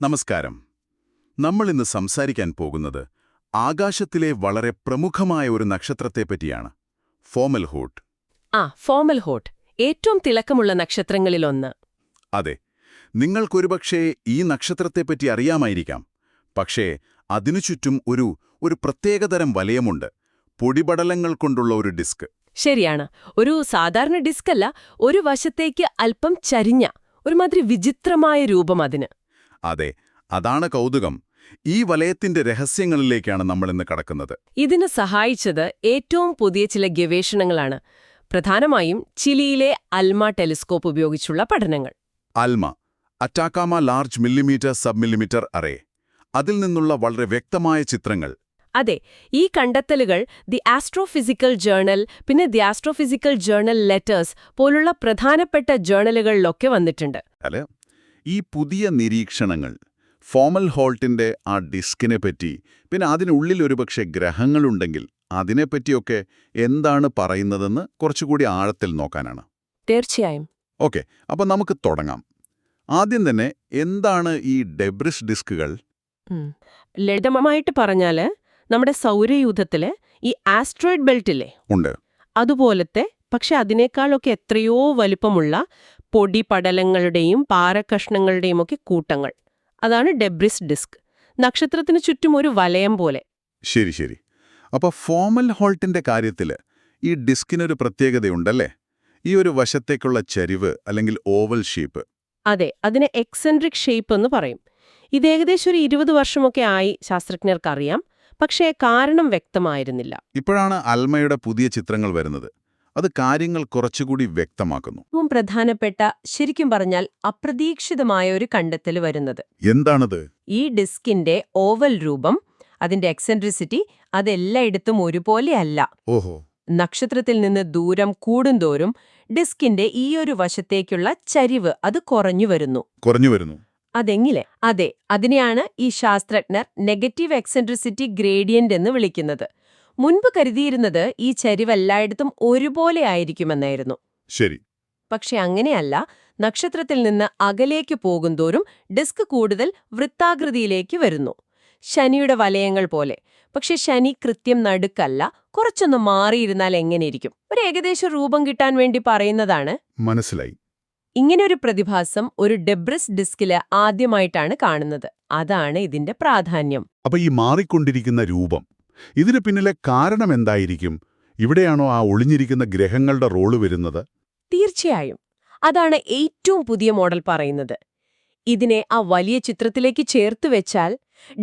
നമസ്കാരം. നമ്മൾ ഇന്ന് സംസാരിക്കാൻ പോകുന്നത് ആകാശത്തിലെ വളരെ പ്രമുഖമായ ഒരു നക്ഷത്രത്തെ പറ്റിയാണ് ഫോമൽ ഹോട്ട് ആ ഫോമൽ ഹോട്ട് ഏറ്റവും തിളക്കമുള്ള നക്ഷത്രങ്ങളിലൊന്ന്. അതെ നിങ്ങൾക്കൊരുപക്ഷേ ഈ നക്ഷത്രത്തെപ്പറ്റി അറിയാമായിരിക്കാം പക്ഷേ അതിനു ചുറ്റും ഒരു ഒരു പ്രത്യേകതരം വലയമുണ്ട് പൊടിപടലങ്ങൾ കൊണ്ടുള്ള ഒരു ഡിസ്ക്. ശരിയാണ് ഒരു സാധാരണ ഡിസ്ക് അല്ല ഒരു വശത്തേക്ക് അല്പം ചരിഞ്ഞ ഒരുമാതിരി വിചിത്രമായ രൂപം അതിന്. അതെ അതാണ് കൗതുകം. ഈ വലയത്തിന്റെ രഹസ്യങ്ങളിലേക്കാണ് നമ്മൾ ഇന്ന് കടക്കുന്നത്. ഇതിന് സഹായിച്ചത് ഏറ്റവും പുതിയ ചില ഗവേഷണങ്ങളാണ്. പ്രധാനമായും ചിലിയിലെ അൽമ ടെലിസ്കോപ്പ് ഉപയോഗിച്ചുള്ള പഠനങ്ങൾ. ALMA Atacama large millimetre sub millimetre array. അതിൽ നിന്നുള്ള വളരെ വ്യക്തമായ ചിത്രങ്ങൾ. അതെ ഈ കണ്ടെത്തലുകൾ ദി ആസ്ട്രോഫിസിക്കൽ ജേർണൽ പിന്നെ ദി ആസ്ട്രോഫിസിക്കൽ ജേർണൽ ലെറ്റേഴ്സ് പോലുള്ള പ്രധാനപ്പെട്ട ജേർണലുകളിലൊക്കെ വന്നിട്ടുണ്ട്. ഈ പുതിയ നിരീക്ഷണങ്ങൾ ഫോമൽ ഹോൾട്ടിന്റെ ആ ഡിസ്കിനെ പറ്റി പിന്നെ അതിനുള്ളിൽ ഒരുപക്ഷെ ഗ്രഹങ്ങളുണ്ടെങ്കിൽ അതിനെപ്പറ്റിയൊക്കെ എന്താണ് പറയുന്നതെന്ന് കുറച്ചുകൂടി ആഴത്തിൽ നോക്കാനാണ്. തീർച്ചയായും. ഓക്കെ അപ്പം നമുക്ക് തുടങ്ങാം. ആദ്യം തന്നെ എന്താണ് ഈ ഡെബ്രിസ് ഡിസ്കുകൾ. ലളിതമായിട്ട് പറഞ്ഞാൽ നമ്മുടെ സൗരയൂഥത്തിൽ ഈ ആസ്ട്രോയിഡ് ബെൽറ്റില്ലേ? ഉണ്ട്. അതുപോലത്തെ പക്ഷെ അതിനേക്കാളൊക്കെ എത്രയോ വലിപ്പമുള്ള പൊടിപടലങ്ങളുടെയും പാറക്കഷ്ണങ്ങളുടെയും ഒക്കെ കൂട്ടങ്ങൾ. അതാണ് ഡെബ്രിസ് ഡിസ്ക്. നക്ഷത്രത്തിന് ചുറ്റും ഒരു വലയം പോലെ. ശരി ശരി. അപ്പോൾ ഫോമൽ ഹോൾട്ടിന്റെ കാര്യത്തിൽ ഈ ഡിസ്കിനൊരു പ്രത്യേകതയുണ്ടല്ലേ? ഈ ഒരു വശത്തേക്കുള്ള ചരിവ് അല്ലെങ്കിൽ ഓവൽ ഷേപ്പ്. അതെ അതിന് എക്സെൻട്രിക് ഷേപ്പ് എന്ന് പറയും. ഇത് ഏകദേശം ഒരു ഇരുപത് വർഷമൊക്കെ ആയി ശാസ്ത്രജ്ഞർക്കറിയാം. പക്ഷേ കാരണം വ്യക്തമായിരുന്നില്ല. ഇപ്പോഴാണ് അൽമയുടെ പുതിയ ചിത്രങ്ങൾ വരുന്നത്. അത് കാര്യങ്ങൾ കുറച്ചുകൂടി വ്യക്തമാക്കുന്നു. ഏറ്റവും പ്രധാനപ്പെട്ട ശരിക്കും പറഞ്ഞാൽ അപ്രതീക്ഷിതമായ ഒരു കണ്ടെത്തൽ വരുന്നത്. എന്താണത്? ഈ ഡിസ്കിന്റെ ഓവൽ രൂപം അതിന്റെ എക്സെൻട്രിസിറ്റി അതെല്ലായിടത്തും ഒരുപോലെയല്ല ഓഹോ. നക്ഷത്രത്തിൽ നിന്ന് ദൂരം കൂടുന്തോറും ഡിസ്കിന്റെ ഈ ഒരു വശത്തേക്കുള്ള ചരിവ് അത് കുറഞ്ഞു വരുന്നു. കുറഞ്ഞു വരുന്നു. അതെങ്ങിലെ? അതെ അതിനെയാണ് ഈ ശാസ്ത്രജ്ഞർ നെഗറ്റീവ് എക്സെൻട്രിസിറ്റി ഗ്രേഡിയന്റ് എന്ന് വിളിക്കുന്നത്. മുൻപ് കരുതിയിരുന്നത് ഈ ചരിവ് എല്ലായിടത്തും ഒരുപോലെ ആയിരിക്കുമെന്നായിരുന്നു. ശരി. പക്ഷെ അങ്ങനെയല്ല. നക്ഷത്രത്തിൽ നിന്ന് അകലേക്ക് പോകുന്തോറും ഡിസ്ക് കൂടുതൽ വൃത്താകൃതിയിലേക്ക് വരുന്നു. ശനിയുടെ വലയങ്ങൾ പോലെ. പക്ഷെ ശനി കൃത്യം നടുക്കല്ല. കുറച്ചൊന്ന് മാറിയിരുന്നാൽ എങ്ങനെയിരിക്കും? ഒരു ഏകദേശ രൂപം കിട്ടാൻ വേണ്ടി പറയുന്നതാണ്. മനസ്സിലായി. ഇങ്ങനൊരു പ്രതിഭാസം ഒരു ഡെബ്രസ് ഡിസ്കിൽ ആദ്യമായിട്ടാണ് കാണുന്നത്. അതാണ് ഇതിന്റെ പ്രാധാന്യം. അപ്പൊ ഈ മാറിക്കൊണ്ടിരിക്കുന്ന രൂപം ഇതിന് പിന്നിലെ കാരണം എന്തായിരിക്കും? ഇവിടെയാണോ ആ ഒളിഞ്ഞിരിക്കുന്ന ഗ്രഹങ്ങളുടെ റോൾ വരുന്നത്? തീർച്ചയായും. അതാണ് ഏറ്റവും പുതിയ മോഡൽ പറയുന്നത്. ഇതിനെ ആ വലിയ ചിത്രത്തിലേക്ക് ചേർത്ത് വെച്ചാൽ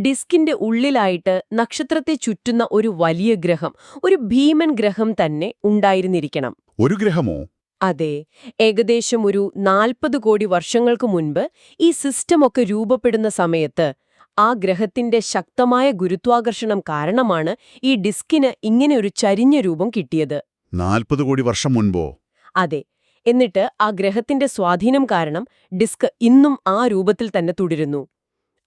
ഡിസ്കിന്റെ ഉള്ളിലായിട്ട് നക്ഷത്രത്തെ ചുറ്റുന്ന ഒരു വലിയ ഗ്രഹം ഒരു ഭീമൻ ഗ്രഹം തന്നെ ഉണ്ടായിരുന്നിരിക്കണം. ഒരു ഗ്രഹമോ? അതെ. ഏകദേശം ഒരു നാൽപ്പത് കോടി വർഷങ്ങൾക്ക് മുൻപ് ഈ സിസ്റ്റമൊക്കെ രൂപപ്പെടുന്ന സമയത്ത് ആ ഗ്രഹത്തിന്റെ ശക്തമായ ഗുരുത്വാകർഷണം കാരണമാണ് ഈ ഡിസ്കിന് ഇങ്ങനെ ഒരു ചരിഞ്ഞ രൂപം കിട്ടിയത്. നാൽപ്പത് കോടി വർഷം മുൻപോ? അതെ. എന്നിട്ട് ആ ഗ്രഹത്തിന്റെ സ്വാധീനം കാരണം ഡിസ്ക് ഇന്നും ആ രൂപത്തിൽ തന്നെ തുടരുന്നു.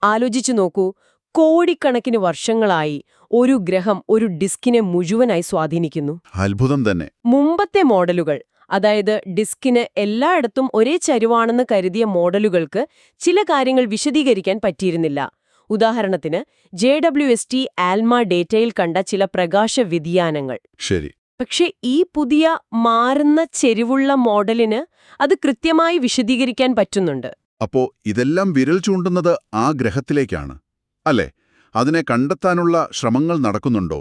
ആലോചിച്ചു നോക്കൂ കോടിക്കണക്കിന് വർഷങ്ങളായി ഒരു ഗ്രഹം ഒരു ഡിസ്കിനെ മുഴുവനായി സ്വാധീനിക്കുന്നു. അത്ഭുതം തന്നെ. മുമ്പത്തെ മോഡലുകൾ അതായത് ഡിസ്കിന് എല്ലായിടത്തും ഒരേ ചരിവാണെന്ന് കരുതിയ മോഡലുകൾക്ക് ചില കാര്യങ്ങൾ വിശദീകരിക്കാൻ പറ്റിയിരുന്നില്ല. ഉദാഹരണത്തിന് J W S T ALMA ഡേറ്റയിൽ കണ്ട ചില പ്രകാശ വ്യതിയാനങ്ങൾ. ശരി. പക്ഷെ ഈ പുതിയ മാറുന്ന ചെരിവുള്ള മോഡലിന് അത് കൃത്യമായി വിശദീകരിക്കാൻ പറ്റുന്നുണ്ട്. അപ്പോ ഇതെല്ലാം വിരൽ ചൂണ്ടുന്നത് ആ ഗ്രഹത്തിലേക്കാണ്. അല്ലേ? അതിനെ കണ്ടെത്താനുള്ള ശ്രമങ്ങൾ നടക്കുന്നുണ്ടോ?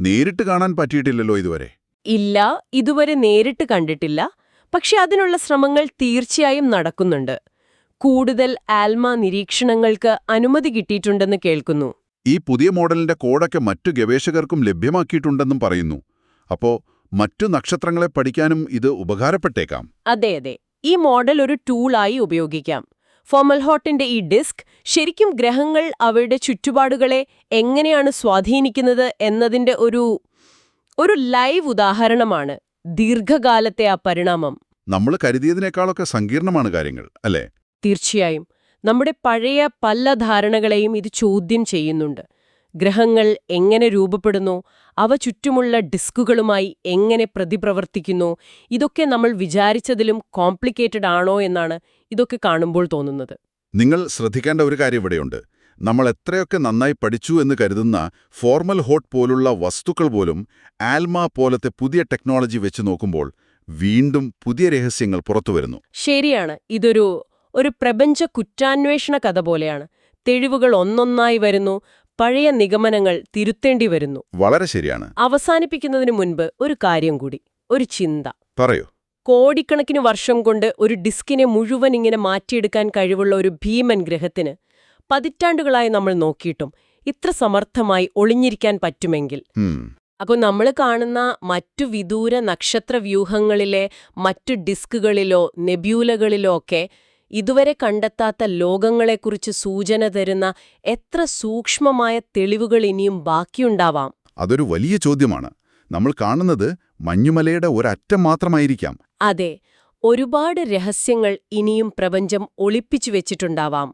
നേരിട്ട് കാണാൻ പറ്റിയിട്ടില്ലല്ലോ ഇതുവരെ. ഇല്ല ഇതുവരെ നേരിട്ട് കണ്ടിട്ടില്ല. പക്ഷെ അതിനുള്ള ശ്രമങ്ങൾ തീർച്ചയായും നടക്കുന്നുണ്ട്. കൂടുതൽ ആൽമ നിരീക്ഷണങ്ങൾക്ക് അനുമതി കിട്ടിയിട്ടുണ്ടെന്ന് കേൾക്കുന്നു. ഈ പുതിയ മോഡലിന്റെ കോഡൊക്കെ മറ്റു ഗവേഷകർക്കും ലഭ്യമാക്കിയിട്ടുണ്ടെന്നും പറയുന്നു. അപ്പോ മറ്റു നക്ഷത്രങ്ങളെ പഠിക്കാനും ഇത് ഉപകാരപ്പെട്ടേക്കാം. അതെ അതെ. ഈ മോഡൽ ഒരു ടൂളായി ഉപയോഗിക്കാം. ഫോമൽഹോട്ടിന്റെ ഈ ഡിസ്ക് ശരിക്കും ഗ്രഹങ്ങൾ അവയുടെ ചുറ്റുപാടുകളെ എങ്ങനെയാണ് സ്വാധീനിക്കുന്നത് എന്നതിന്റെ ഒരു ഒരു ലൈവ് ഉദാഹരണമാണ് ദീർഘകാലത്തെ ആ പരിണാമം. നമ്മൾ കരുതിയതിനേക്കാളൊക്കെ സങ്കീർണമാണ് കാര്യങ്ങൾ അല്ലേ? തീർച്ചയായും. നമ്മുടെ പഴയ പല ധാരണകളെയും ഇത് ചോദ്യം ചെയ്യുന്നുണ്ട്. ഗ്രഹങ്ങൾ എങ്ങനെ രൂപപ്പെടുന്നു? അവ ചുറ്റുമുള്ള ഡിസ്കുകളുമായി എങ്ങനെ പ്രതിപ്രവർത്തിക്കുന്നു? ഇതൊക്കെ നമ്മൾ വിചാരിച്ചതിലും കോംപ്ലിക്കേറ്റഡ് ആണോ എന്നാണ് ഇതൊക്കെ കാണുമ്പോൾ തോന്നുന്നത്. നിങ്ങൾ ശ്രദ്ധിക്കേണ്ട ഒരു കാര്യം ഇവിടെയുണ്ട്. നമ്മൾ എത്രയൊക്കെ നന്നായി പഠിച്ചു എന്ന് കരുതുന്ന ഫോർമൽ ഹോട്ട് പോലുള്ള വസ്തുക്കൾ പോലും ആൽമ പോലത്തെ പുതിയ ടെക്നോളജി വെച്ച് നോക്കുമ്പോൾ വീണ്ടും പുതിയ രഹസ്യങ്ങൾ പുറത്തുവരുന്നു ശരിയാണ്. ഇതൊരു ഒരു പ്രപഞ്ച കുറ്റാന്വേഷണ കഥ പോലെയാണ്. തെളിവുകൾ ഒന്നൊന്നായി വരുന്നു പഴയ നിഗമനങ്ങൾ തിരുത്തേണ്ടി വരുന്നു. വളരെ ശരിയാണ്. അവസാനിപ്പിക്കുന്നതിന് മുൻപ് ഒരു കാര്യം കൂടി ഒരു ചിന്ത. പറയൂ. കോടിക്കണക്കിന് വർഷം കൊണ്ട് ഒരു ഡിസ്കിനെ മുഴുവൻ ഇങ്ങനെ മാറ്റിയെടുക്കാൻ കഴിവുള്ള ഒരു ഭീമൻ ഗ്രഹത്തിന് പതിറ്റാണ്ടുകളായി നമ്മൾ നോക്കിയിട്ടും ഇത്ര സമർത്ഥമായി ഒളിഞ്ഞിരിക്കാൻ പറ്റുമെങ്കിൽ. അപ്പോൾ നമ്മൾ കാണുന്ന മറ്റു വിദൂര നക്ഷത്ര വ്യൂഹങ്ങളിലെ മറ്റു ഡിസ്കുകളിലോ നെബ്യൂലകളിലോ ഒക്കെ ഇതുവരെ കണ്ടെത്താത്ത ലോകങ്ങളെക്കുറിച്ച് സൂചന തരുന്ന എത്ര സൂക്ഷ്മമായ തെളിവുകൾ ഇനിയും ബാക്കിയുണ്ടാവാം. അതൊരു വലിയ ചോദ്യമാണ്. നമ്മൾ കാണുന്നത് മഞ്ഞുമലയുടെ ഒരറ്റം മാത്രമായിരിക്കാം. അതെ ഒരുപാട് രഹസ്യങ്ങൾ ഇനിയും പ്രപഞ്ചം ഒളിപ്പിച്ചു വെച്ചിട്ടുണ്ടാവാം.